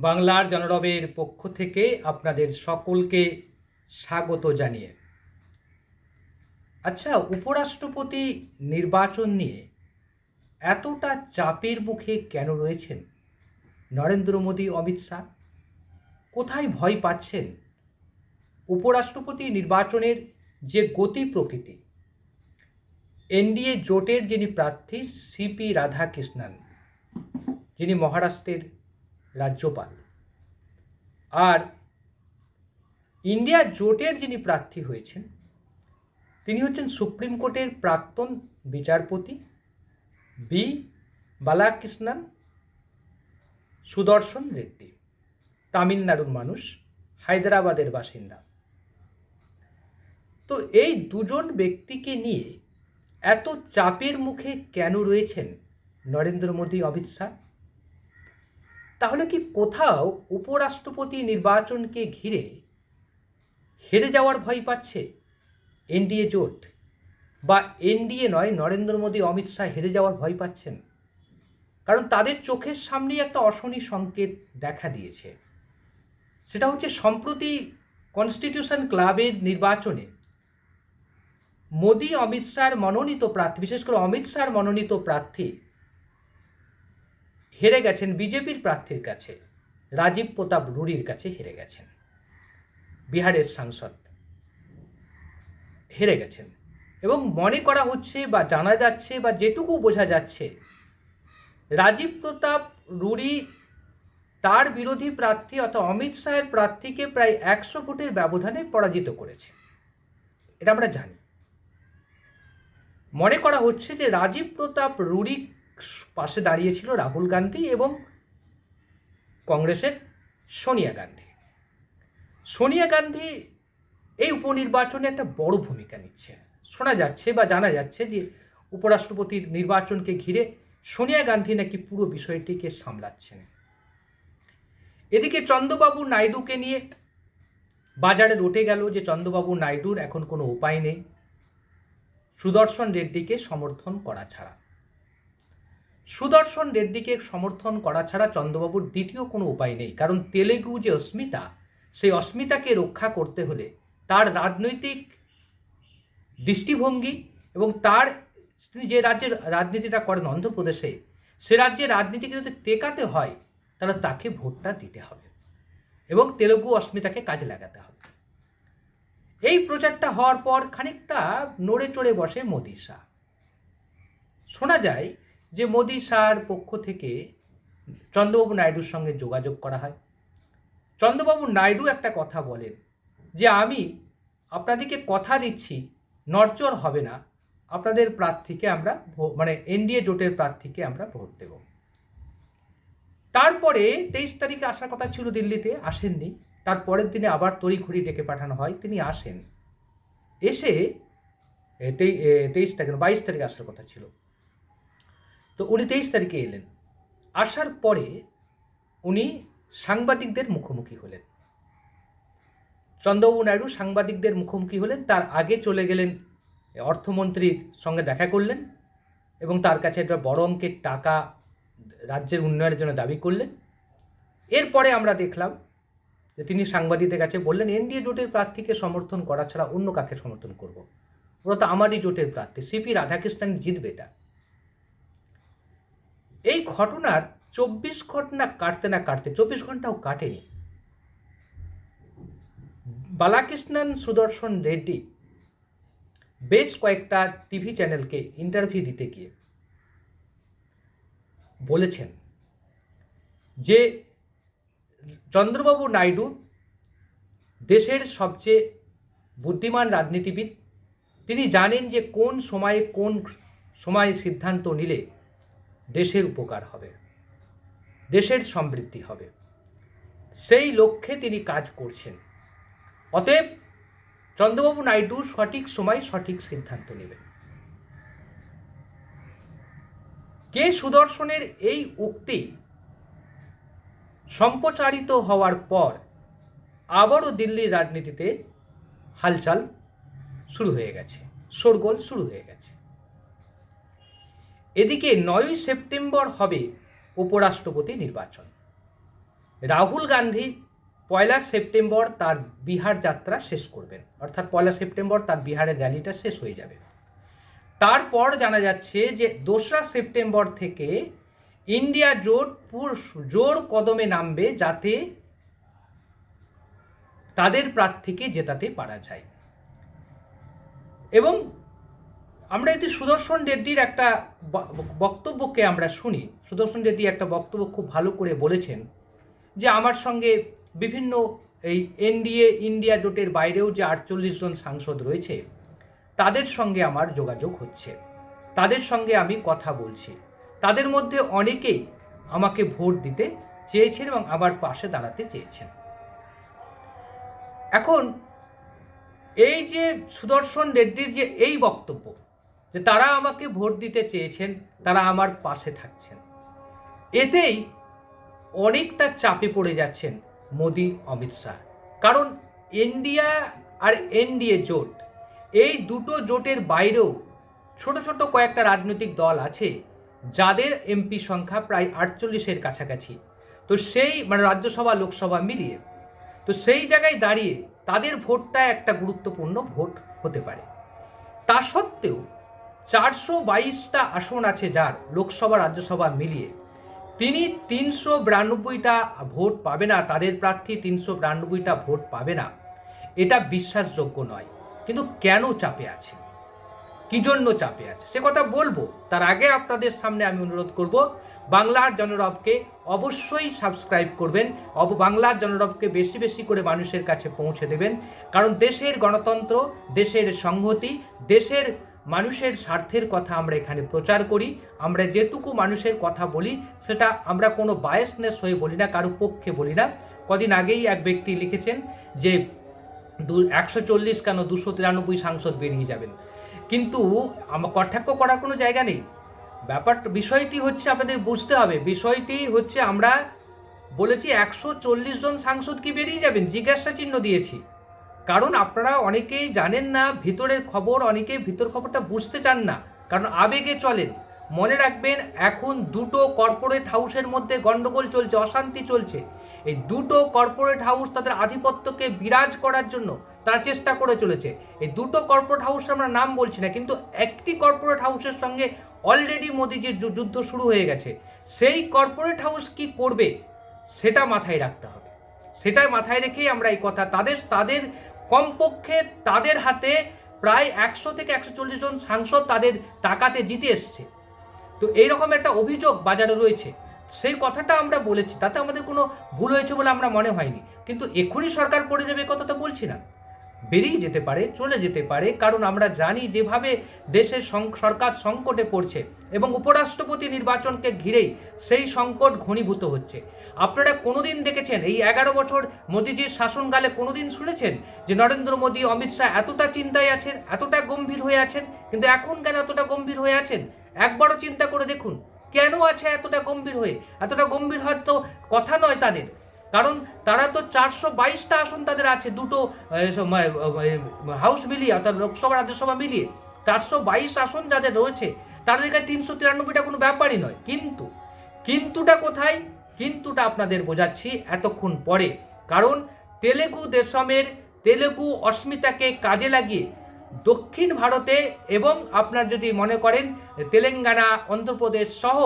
বাংলার জনরবের পক্ষ থেকে আপনাদের সকলকে স্বাগত জানিয়ে। আচ্ছা উপরাষ্ট্রপতি নির্বাচন নিয়ে এতটা চাপের মুখে কেন রয়েছেন নরেন্দ্র মোদী, অমিত শাহ? কোথায় ভয় পাচ্ছেন উপরাষ্ট্রপতি নির্বাচনের যে গতি প্রকৃতি? এনডিএ জোটের যিনি প্রার্থী, সিপি রাধাকৃষ্ণন, যিনি মহারাষ্ট্রের রাজ্যপাল। আর ইন্ডিয়া জোটের যিনি প্রার্থী হয়েছেন, তিনি হচ্ছেন সুপ্রিম কোর্টের প্রাক্তন বিচারপতি বি বালাকৃষ্ণন, সুদর্শন রেড্ডি, তামিলনাড়ুর মানুষ, হায়দ্রাবাদের বাসিন্দা। তো এই দুজন ব্যক্তিকে নিয়ে এত চাপের মুখে কেন রয়েছেন নরেন্দ্র মোদী, অমিত শাহ? তাহলে কি কোথাও উপরাষ্ট্রপতি নির্বাচনকে ঘিরে হেরে যাওয়ার ভয় পাচ্ছে এনডিএ জোট? বা এনডিএ নয়, নরেন্দ্র মোদী, অমিত শাহ হেরে যাওয়ার ভয় পাচ্ছেন? কারণ তাদের চোখের সামনেই একটা অশনি সংকেত দেখা দিয়েছে। সেটা হচ্ছে সম্প্রতি কনস্টিটিউশন ক্লাবের নির্বাচনে মোদী, অমিত শাহর মনোনীত প্রার্থী, বিশেষ করে অমিত শাহর মনোনীত প্রার্থী হেরে গেছেন বিজেপির প্রার্থীর কাছে। রাজীব প্রতাপ রুড়ির কাছে হেরে গেছেন। বিহারের সাংসদ হেরে গেছেন। এবং মনে করা হচ্ছে বা জানা যাচ্ছে বা যেটুকু বোঝা যাচ্ছে, রাজীব প্রতাপ রুড়ি তার বিরোধী প্রার্থী অর্থাৎ অমিত শাহের প্রার্থীকে প্রায় একশো ভোটের ব্যবধানে পরাজিত করেছে। এটা আমরা জানি। মনে করা হচ্ছে যে রাজীব প্রতাপ রুড়ি পাশে দাঁড়িয়েছিল রাহুল গান্ধী এবং কংগ্রেসের সোনিয়া গান্ধী। সোনিয়া গান্ধী এই উপনির্বাচনে একটা বড় ভূমিকা নিচ্ছে শোনা যাচ্ছে বা জানা যাচ্ছে যে উপরাষ্ট্রপতির নির্বাচনকে ঘিরে সোনিয়া গান্ধী নাকি পুরো বিষয়টিকে সামলাচ্ছেন। এদিকে চন্দ্রবাবু নাইডুকে নিয়ে বাজারে রটে গেল যে চন্দ্রবাবু নাইডুর এখন কোনো উপায় নেই। সুদর্শন রেড্ডিকে সমর্থন করা ছাড়া। সুদর্শন রেড্ডিকে সমর্থন করা ছাড়া চন্দ্রবাবুর দ্বিতীয় কোনো উপায় নেই। কারণ তেলেগু যে অস্মিতা, সেই অস্মিতাকে রক্ষা করতে হলে তার রাজনৈতিক দৃষ্টিভঙ্গি এবং তার তিনি যে রাজ্যের রাজনীতিটা করেন অন্ধ্রপ্রদেশে, সে রাজ্যের রাজনীতিকে যদি টেকাতে হয়, তাহলে তাকে ভোটটা দিতে হবে এবং তেলেগু অস্মিতাকে কাজে লাগাতে হবে। এই প্রচারটা হওয়ার পর খানিকটা নড়ে চড়ে বসে মোদি শাহ। শোনা যায় যে মোদি শাহর পক্ষ থেকে চন্দ্রবাবু নাইডুর সঙ্গে যোগাযোগ করা হয়। চন্দ্রবাবু নাইডু একটা কথা বলেন যে, আমি আপনাদেরকে কথা দিচ্ছি, নড়চড় হবে না। আপনাদের প্রার্থীকে আমরা মানে এনডিএ জোটের প্রার্থীকে আমরা ভোট দেব। তারপরে তেইশ তারিখে আসার কথা ছিল দিল্লিতে, আসেননি। তার পরের দিনে আবার তড়িঘড়ি ডেকে পাঠানো হয়, তিনি আসেন। এসে তেইশ তারিখ, বাইশ তারিখে আসার কথা ছিল। তো উনি তেইশ তারিখে এলেন। আসার পরে উনি সাংবাদিকদের মুখোমুখি হলেন। চন্দ্রবাবু নাইডু সাংবাদিকদের মুখোমুখি হলেন, তার আগে চলে গেলেন অর্থমন্ত্রীর সঙ্গে দেখা করলেন এবং তার কাছে একটা বড় অঙ্কের টাকা রাজ্যের উন্নয়নের জন্য দাবি করলেন। এরপরে আমরা দেখলাম যে তিনি সাংবাদিকদের কাছে বললেন, এনডিএ জোটের প্রার্থীকে সমর্থন করা ছাড়া অন্য কাকে সমর্থন করব? ওরা তো আমারই জোটের প্রার্থী, সিপি রাধাকৃষ্ণন জিতবে এটা। এই ঘটনার চব্বিশ ঘটনা কাটতে না কাটতে, চব্বিশ ঘন্টাও কাটেনি। বালাকৃষ্ণন সুদর্শন রেড্ডি বেশ কয়েকটা টিভি চ্যানেলকে ইন্টারভিউ দিতে গিয়ে বলেছেন যে চন্দ্রবাবু নাইডু দেশের সবচেয়ে বুদ্ধিমান রাজনীতিবিদ। তিনি জানেন যে কোন সময়ে কোন সময়ে সিদ্ধান্ত নিলে দেশের উপকার হবে, দেশের সমৃদ্ধি হবে। সেই লক্ষ্যে তিনি কাজ করছেন। অতএব চন্দ্রবাবু নাইডু সঠিক সময় সঠিক সিদ্ধান্ত নেবেন। কে সুদর্শনের এই উক্তি সম্প্রচারিত হওয়ার পর আবারও দিল্লির রাজনীতিতে হালচাল শুরু হয়ে গেছে, শোরগোল শুরু হয়ে গেছে। এদিকে নয়ই সেপ্টেম্বর হবে উপরাষ্ট্রপতি নির্বাচন। রাহুল গান্ধী পয়লা সেপ্টেম্বর তার বিহার যাত্রা শেষ করবেন। অর্থাৎ পয়লা সেপ্টেম্বর তার বিহারের র্যালিটা শেষ হয়ে যাবে। তারপর জানা যাচ্ছে যে দোসরা সেপ্টেম্বর থেকে ইন্ডিয়া জোট জোর কদমে নামবে যাতে তাদের প্রার্থীকে জেতাতে পারা যায়। এবং আমরা যদি সুদর্শন রেড্ডির একটা বক্তব্যকে আমরা শুনি। সুদর্শন রেড্ডি একটা বক্তব্য খুব ভালো করে বলেছেন যে, আমার সঙ্গে বিভিন্ন এই এনডিএ, ইন্ডিয়া জোটের বাইরেও যে আটচল্লিশ জন সাংসদ রয়েছে, তাদের সঙ্গে আমার যোগাযোগ হচ্ছে। তাদের সঙ্গে আমি কথা বলছি। তাদের মধ্যে অনেকেই আমাকে ভোট দিতে চেয়েছেন এবং আমার পাশে দাঁড়াতে চেয়েছেন। এখন, এই যে সুদর্শন রেড্ডির যে এই বক্তব্য যে তারা আমাকে ভোট দিতে চেয়েছেন, তারা আমার পাশে থাকছেন। এতেই অনেকটা চাপে পড়ে যাচ্ছেন মোদি, অমিত শাহ। কারণ ইন্ডিয়া আর এনডিএ জোট, এই দুটো জোটের বাইরেও ছোট ছোট কয়েকটা রাজনৈতিক দল আছে, যাদের এমপি সংখ্যা প্রায় আটচল্লিশের কাছাকাছি। তো সেই মানে রাজ্যসভা, লোকসভা মিলিয়ে, তো সেই জায়গায় দাঁড়িয়ে তাদের ভোটটা একটা গুরুত্বপূর্ণ ভোট হতে পারে। তা সত্ত্বেও চারশো বাইশটা আসন আছে যার লোকসভা, রাজ্যসভা মিলিয়ে। তিনি তিনশো বিরানব্বইটা ভোট পাবে না, তাদের প্রার্থী তিনশো বিরানব্বইটা ভোট পাবে না। এটা বিশ্বাসযোগ্য নয়। কিন্তু কেন চাপে আছে? কি জন্য চাপে আছে? সে কথা বলব। তার আগে আপনাদের সামনে আমি অনুরোধ করব বাংলার জনরবকে অবশ্যই সাবস্ক্রাইব করবেন, অব বাংলার জনরবকে বেশি বেশি করে মানুষের কাছে পৌঁছে দেবেন। কারণ দেশের গণতন্ত্র, দেশের সংহতি, দেশের মানুষের স্বার্থের কথা আমরা এখানে প্রচার করি, আমরা যেটুকু মানুষের কথা বলি, সেটা আমরা কোনো বায়াসনেস হয়ে বলি না, কারও পক্ষে বলি না। কদিন আগেই এক ব্যক্তি লিখেছেন যে, দু, একশো চল্লিশ কেন দুশো তিরানব্বই সাংসদ বেরিয়ে যাবেন? কিন্তু আমার কটাক্ষ করার কোনো জায়গা নেই। ব্যাপারটা বিষয়টি হচ্ছে আপনাদের বুঝতে হবে, বিষয়টি হচ্ছে আমরা বলেছি একশো চল্লিশ জন সাংসদ কি বেরিয়ে যাবেন? জিজ্ঞাসা চিহ্ন দিয়েছি। কারণ আপনারা অনেকেই জানেন না, ভিতরের খবর, অনেকেই ভিতর খবরটা বুঝতে চান না। কারণ আবেগে চলেন। মনে রাখবেন, এখন দুটো কর্পোরেট হাউসের মধ্যে গন্ডগোল চলছে, অশান্তি চলছে। এই দুটো কর্পোরেট হাউস তাদের আধিপত্যকে বিরাজ করার জন্য তারা চেষ্টা করে চলেছে। এই দুটো কর্পোরেট হাউসের আমরা নাম বলছি না, কিন্তু একটি কর্পোরেট হাউসের সঙ্গে অলরেডি মোদিজির যুদ্ধ শুরু হয়ে গেছে। সেই কর্পোরেট হাউস কি করবে, সেটা মাথায় রাখতে হবে। সেটাই মাথায় রেখেই আমরা এই কথা, তাদের তাদের কমপক্ষে তাদের হাতে প্রায় একশো থেকে একশো চল্লিশ জন সাংসদ তাদের টাকাতে জিতে এসছে। তো এইরকম একটা অভিযোগ বাজারে রয়েছে। সেই কথাটা আমরা বলেছি, তাতে আমাদের কোনো ভুল হয়েছে বলে আমরা মনে হয়নি। কিন্তু এক্ষুনি সরকার পড়ে যাবে কথা তো বলছি না। বেরিয়ে যেতে পারে, চলে যেতে পারে, কারণ আমরা জানি যেভাবে দেশের সরকার সংকটে পড়ছে এবং উপরাষ্ট্রপতি নির্বাচনকে ঘিরেই সেই সংকট ঘনীভূত হচ্ছে। আপনারা কোনোদিন দেখেছেন, এই এগারো বছর মোদিজির শাসনকালে কোনোদিন শুনেছেন যে নরেন্দ্র মোদী, অমিত শাহ এতটা চিন্তায় আছেন, এতটা গম্ভীর হয়ে আছেন, কিন্তু এখন কেন এতটা গম্ভীর হয়ে আছেন? একবারও চিন্তা করে দেখুন, কেন আছে এতটা গম্ভীর হয়ে? এতটা গম্ভীর হয়তো কথা নয় তাদের। কারণ তারা তো চারশো বাইশটা আসন তাদের আছে, দুটো হাউস মিলিয়ে, অর্থাৎ লোকসভা, রাজ্যসভা মিলিয়ে। চারশো বাইশ আসন যাদের রয়েছে, তাদের কাছে তিনশো তিরানব্বইটা কোনো ব্যাপারই নয়। কিন্তু, কিন্তুটা কোথায়? কিন্তুটা আপনাদের বোঝাচ্ছি এতক্ষণ পরে। কারণ তেলেগু দেশমের তেলেগু অস্মিতাকে কাজে লাগিয়ে দক্ষিণ ভারতে এবং আপনার যদি মনে করেন, তেলেঙ্গানা, অন্ধ্রপ্রদেশ সহ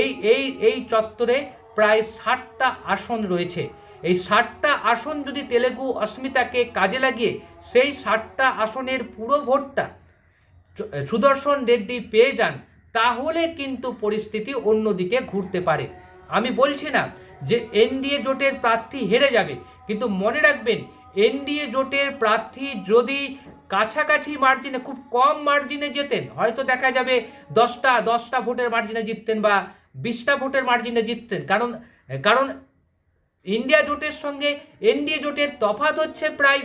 এই এই এই চত্বরে প্রায় ষাটটা আসন রয়েছে। এই ষাটটা আসন যদি তেলেগু অস্মিতাকে কাজে লাগিয়ে, সেই ষাটটা আসনের পুরো ভোটটা সুদর্শন রেড্ডি পেয়ে যান, তাহলে কিন্তু পরিস্থিতি অন্যদিকে ঘুরতে পারে। আমি বলছি না যে এনডিএ জোটের প্রার্থী হেরে যাবে, কিন্তু মনে রাখবেন, এনডিএ জোটের প্রার্থী যদি কাছাকাছি মার্জিনে, খুব কম মার্জিনে যেতেন হয়তো দেখা যাবে দশটা দশটা ভোটের মার্জিনে জিততেন বা বিশটা ভোটের মার্জিনে জিততেন কারণ কারণ ইন্ডিয়া জোটের সঙ্গে এনডিএ জোটের তফাত হচ্ছে প্রায়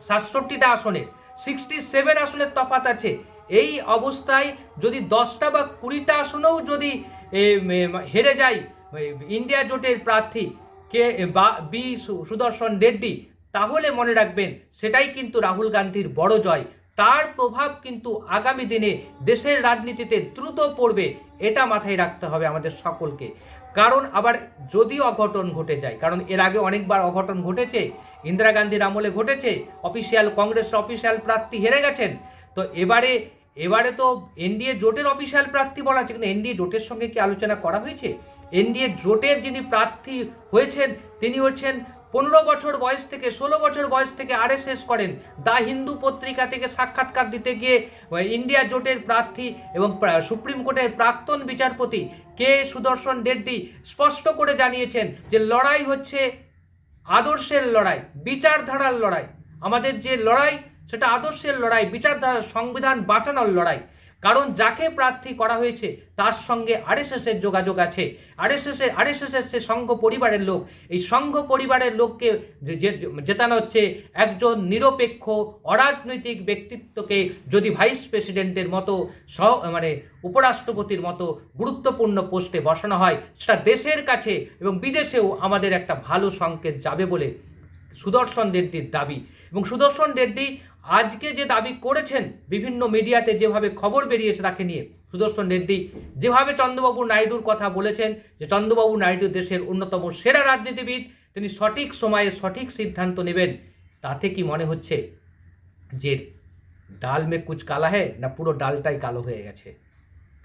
সাতষট্টিটা আসনের। সিক্সটি সেভেন আসনের তফাত আছে। এই অবস্থায় যদি দশটা বা কুড়িটা আসনেও যদি হেরে যায় ইন্ডিয়া জোটের প্রার্থী কে, বা, বি সুদর্শন রেড্ডি, তাহলে মনে রাখবেন সেটাই কিন্তু রাহুল গান্ধীর বড় জয়। তার প্রভাব কিন্তু আগামী দিনে দেশের রাজনীতিতে দ্রুত পড়বে, এটা মাথায় রাখতে হবে আমাদের সকলকে। কারণ আবার যদি অঘটন ঘটে যায়, কারণ এর আগে অনেকবার অঘটন ঘটেছে, ইন্দিরা গান্ধীর আমলে ঘটেছে, অফিসিয়াল কংগ্রেসের অফিসিয়াল প্রার্থী হেরে গেছেন, তো এবারে এবারে তো এনডিএ জোটের অফিসিয়াল প্রার্থী বলা আছে কিন্তু এনডিএ জোটের সঙ্গে কি আলোচনা করা হয়েছে? এনডিএ জোটের যিনি প্রার্থী হয়েছেন, তিনি হচ্ছেন পনেরো বছর বয়স থেকে, ষোলো বছর বয়স থেকে আর আরএসএস করেন। দা হিন্দু পত্রিকা থেকে সাক্ষাৎকার দিতে গিয়ে ইন্ডিয়া জোটের প্রার্থী এবং সুপ্রিম কোর্টের প্রাক্তন বিচারপতি কে সুদর্শন রেড্ডি স্পষ্ট করে জানিয়েছেন যে লড়াই হচ্ছে আদর্শের লড়াই, বিচারধারার লড়াই। আমাদের যে লড়াই, সেটা আদর্শের লড়াই, বিচারধারার সংবিধান বাঁচানোর লড়াই। কারণ যাকে প্রার্থী করা হয়েছে, তার সঙ্গে আরএসএসের যোগাযোগ আছে। আরএসএসের আরএসএসের সে সংঘ পরিবারের লোক। এই সংঘ পরিবারের লোককে জেতানো হচ্ছে, একজন নিরপেক্ষ, অরাজনৈতিক ব্যক্তিত্বকে যদি ভাইস প্রেসিডেন্টের মতো সহ মানে উপরাষ্ট্রপতির মতো গুরুত্বপূর্ণ পোস্টে বসানো হয়, সেটা দেশের কাছে এবং বিদেশেও আমাদের একটা ভালো সংকেত যাবে বলে সুদর্শন রেড্ডির দাবি। এবং সুদর্শন রেড্ডি আজকে যে দাবি করেছেন, বিভিন্ন মিডিয়াতে যেভাবে খবর বেরিয়েছে তাকে নিয়ে, সুদর্শন রেড্ডি যেভাবে চন্দ্রবাবু নাইডুর কথা বলেছেন, যে চন্দ্রবাবু নাইডু দেশের অন্যতম সেরা রাজনীতিবিদ, তিনি সঠিক সময়ে সঠিক সিদ্ধান্ত নেবেন। তাতে কি মনে হচ্ছে যে ডাল মে কুচ কালা হ্যায়, না পুরো ডালটাই কালো হয়ে গেছে?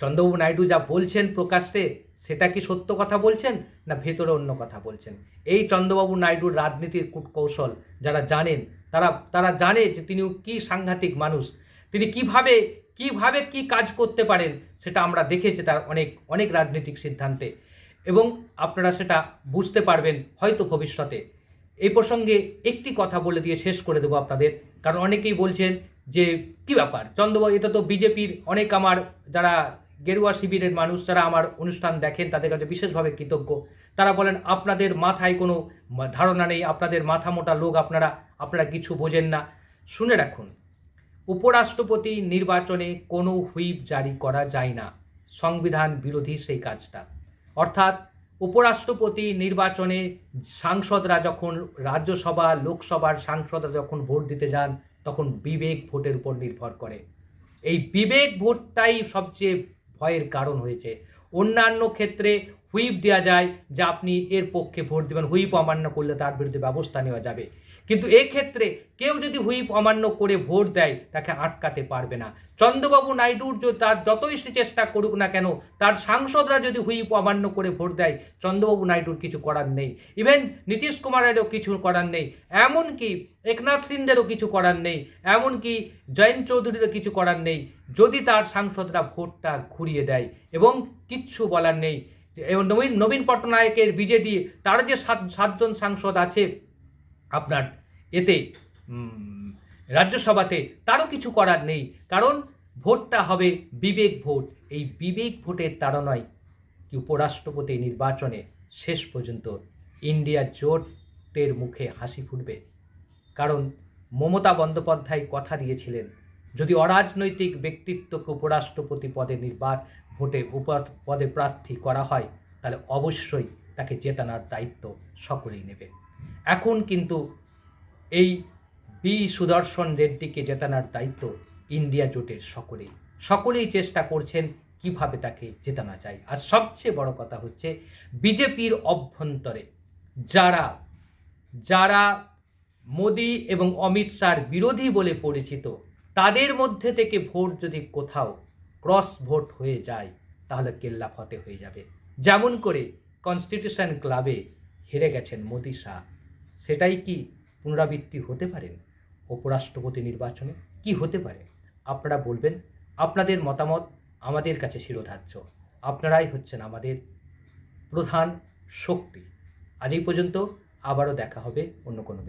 চন্দ্রবাবু নাইডু যা বলছেন প্রকাশ্যে সেটা কি সত্য কথা বলছেন না ভেতরে অন্য কথা বলছেন? এই চন্দ্রবাবু নাইডুর রাজনীতির কূটকৌশল যারা জানেন, তারা তারা জানে যে তিনি কি সাংঘাতিক মানুষ। তিনি কীভাবে কীভাবে কি কাজ করতে পারেন সেটা আমরা দেখেছি তার অনেক অনেক রাজনৈতিক সিদ্ধান্তে। এবং আপনারা সেটা বুঝতে পারবেন হয়তো ভবিষ্যতে। এই প্রসঙ্গে একটি কথা বলে দিয়ে শেষ করে দেবো আপনাদের। কারণ অনেকেই বলছেন যে, কি ব্যাপার? চন্দ্রবাবু, এটা তো বিজেপির অনেক আমার যারা গেরুয়া শিবিরের মানুষ যারা আমার অনুষ্ঠান দেখেন, তাদের কাছে বিশেষভাবে কৃতজ্ঞ। তারা বলেন, আপনাদের মাথায় কোনো ধারণা নেই, আপনাদের মাথা মোটা লোক, আপনারা আপনারা কিছু বোঝেন না। শুনে রাখুন, উপরাষ্ট্রপতি নির্বাচনে কোনো হুইপ জারি করা যায় না। সংবিধান বিরোধী সেই কাজটা। অর্থাৎ, উপরাষ্ট্রপতি নির্বাচনে সাংসদরা যখন রাজ্যসভা, লোকসভার সাংসদরা যখন ভোট দিতে যান, তখন বিবেক ভোটের উপর নির্ভর করে। এই বিবেক ভোটটাই সবচেয়ে ভয়ের কারণ হয়েছে। অন্যান্য ক্ষেত্রে হুইপ দেওয়া যায় যে আপনি এর পক্ষে ভোট দেবেন। হুইপ অমান্য করলে তার বিরুদ্ধে ব্যবস্থা নেওয়া যাবে। কিন্তু এক্ষেত্রে কেউ যদি হুইপ অমান্য করে ভোট দেয়, তাকে আটকাতে পারবে না। চন্দ্রবাবু নাইডুর তার যতই সে চেষ্টা করুক না কেন, তার সাংসদরা যদি হুইপ অমান্য করে ভোট দেয়, চন্দ্রবাবু নাইডুর কিছু করার নেই। ইভেন নীতিশ কুমারেরও কিছু করার নেই। এমনকি একনাথ সিন্ডেরও কিছু করার নেই। এমনকি জয়ন্ত চৌধুরীরও কিছু করার নেই। যদি তার সাংসদরা ভোটটা ঘুরিয়ে দেয় এবং কিচ্ছু বলার নেই এবং নবীন নবীন পট্টনায়কের বিজেডি তার যে সাত, সাতজন সাংসদ আছে আপনার এতে রাজ্যসভাতে, তারও কিছু করার নেই। কারণ ভোটটা হবে বিবেক ভোট। এই বিবেক ভোটের তাড়নায় কি উপরাষ্ট্রপতি নির্বাচনে শেষ পর্যন্ত ইন্ডিয়া জোটের মুখে হাসি ফুটবে। কারণ মমতা বন্দ্যোপাধ্যায় কথা দিয়েছিলেন, যদি অরাজনৈতিক ব্যক্তিত্বকে উপরাষ্ট্রপতি পদে নির্বাচ ভোটে উপ পদে প্রার্থী করা হয়, তাহলে অবশ্যই তাকে জেতানোর দায়িত্ব সকলেই নেবে। এখন কিন্তু এই বি সুদর্শন রেড্ডিকে জেতানোর দায়িত্ব ইন্ডিয়া জোটের সকলেই। সকলেই চেষ্টা করছেন কীভাবে তাকে জেতানো যায়। আর সবচেয়ে বড় কথা হচ্ছে বিজেপির অভ্যন্তরে যারা যারা মোদি এবং অমিত শাহর বিরোধী বলে পরিচিত, তাদের মধ্যে থেকে ভোট যদি কোথাও ক্রস ভোট হয়ে যায়, তাহলে কেল্লা ফতে হয়ে যাবে। যেমন করে কনস্টিটিউশন ক্লাবে হেরে গেছেন মোদি শাহ। সেটাই কি পুনরাবৃত্তি হতে পারেন উপরাষ্ট্রপতি নির্বাচনে কি হতে পারে? আপনারা বলবেন, আপনাদের মতামত আমাদের কাছে শিরোধার্য। আপনারাই হচ্ছেন আমাদের প্রধান শক্তি। আজ এই পর্যন্ত আবারও দেখা হবে অন্য কোনো